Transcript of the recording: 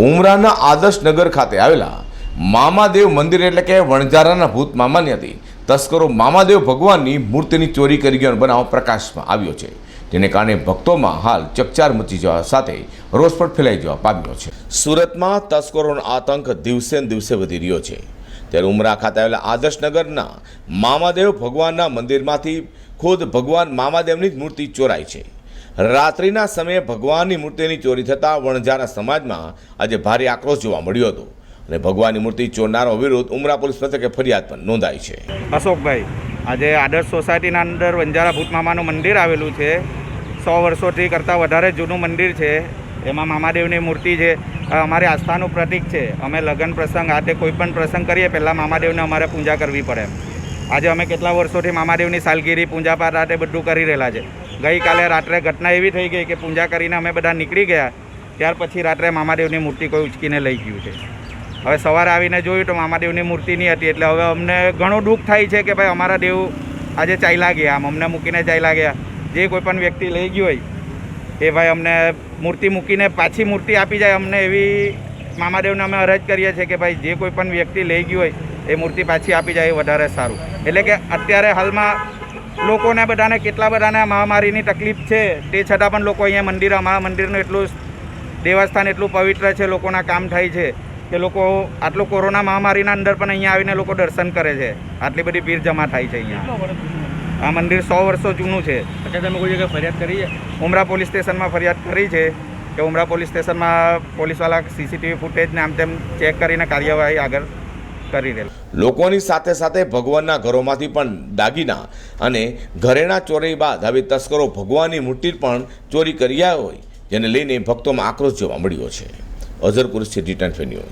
ઉમરાના આદર્શનગર ખાતે આવેલા મામાદેવ મંદિર એટલે કે વણઝારાના ભૂત મામાની હતી. તસ્કરો મામાદેવ ભગવાનની મૂર્તિની ચોરી કરી ગયો બનાવ પ્રકાશમાં આવ્યો છે. જેને કારણે ભક્તોમાં હાલ ચકચાર મચી જવા સાથે રોષ પણ ફેલાઈ જવા પામ્યો છે. સુરતમાં તસ્કરોનો આતંક દિવસે દિવસે વધી રહ્યો છે. ત્યારે ઉમરા ખાતે આવેલા આદર્શનગરના મામાદેવ ભગવાનના મંદિરમાંથી ખુદ ભગવાન મામાદેવની જ મૂર્તિ ચોરાઈ છે. રાત્રિના સમયે ભગવાનની મૂર્તિની ચોરી થતાં વણઝારા સમાજમાં આજે ભારે આક્રોશ જોવા મળ્યો હતો. અને ભગવાનની મૂર્તિ ચોરનારો વિરુદ્ધ ઉમરા પોલીસ મથકે ફરિયાદ પણ નોંધાઈ છે. અશોકભાઈ, આજે આદર્શ સોસાયટીના અંદર વંજારા ભૂતમામાનું મંદિર આવેલું છે. સો વર્ષોથી કરતાં વધારે જૂનું મંદિર છે. એમાં મામાદેવની મૂર્તિ છે. આ અમારી આસ્થાનું પ્રતીક છે. અમે લગ્ન પ્રસંગ આતે કોઈ પણ પ્રસંગ કરીએ, પહેલાં મામાદેવને અમારે પૂજા કરવી પડે. આજે અમે કેટલા વર્ષોથી મામાદેવની સાલગીરી, પૂજા પાઠ આતે બધું કરી રહેલા છે. ગઈકાલે રાત્રે ઘટના એવી થઈ ગઈ કે પૂજા કરીને અમે બધા નીકળી ગયા, ત્યાર પછી રાત્રે મામાદેવની મૂર્તિ કોઈ ઉચકીને લઈ ગયું છે. હવે સવારે આવીને જોયું તો મામાદેવની મૂર્તિ નહીં હતી, એટલે હવે અમને ઘણું દુઃખ થાય છે કે ભાઈ અમારા દેવ આજે ચાલ્યા ગયા, આમ અમને મૂકીને ચાલ્યા ગયા. જે કોઈ પણ વ્યક્તિ લઈ ગયો હોય, એ ભાઈ અમને મૂર્તિ મૂકીને પાછી મૂર્તિ આપી જાય અમને એવી મામાદેવને અમે અરજ કરીએ છીએ કે ભાઈ જે કોઈ પણ વ્યક્તિ લઈ ગયું હોય, એ મૂર્તિ પાછી આપી જાય એ વધારે સારું. એટલે કે અત્યારે હાલમાં લોકોને બધાને કેટલા બધાને મહામારીની તકલીફ છે તે છતાં પણ લોકો અહીંયા મંદિર અમારા મંદિરનું એટલું દેવસ્થાન એટલું પવિત્ર છે લોકોના કામ થાય છે કે લોકો આટલું કોરોના મહામારીના અંદર પણ અહીંયા આવીને લોકો દર્શન કરે છે. આટલી બધી ભીડ જમા થાય છે અહીંયા. આ મંદિર સો વર્ષો જૂનું છે. તમે કોઈ જગ્યાએ ફરિયાદ કરી છે? ઉમરા પોલીસ સ્ટેશનમાં ફરિયાદ કરી છે કે ઉમરા પોલીસ સ્ટેશનમાં પોલીસવાળા સીસીટીવી ફૂટેજને આમ તેમ ચેક કરીને કાર્યવાહી આગળ કરી રહેલા. લોકોની સાથે સાથે ભગવાનના ઘરોમાંથી પણ દાગીના અને ઘરેણા ચોરી બાદ હવે તસ્કરો ભગવાનની મૂર્તિ પણ ચોરી કર્યા હોય, જેને લઈને ભક્તોમાં આક્રોશ જોવા મળ્યો છે. અઝરપુર રિટર્ન ટેન્ફેન્યુ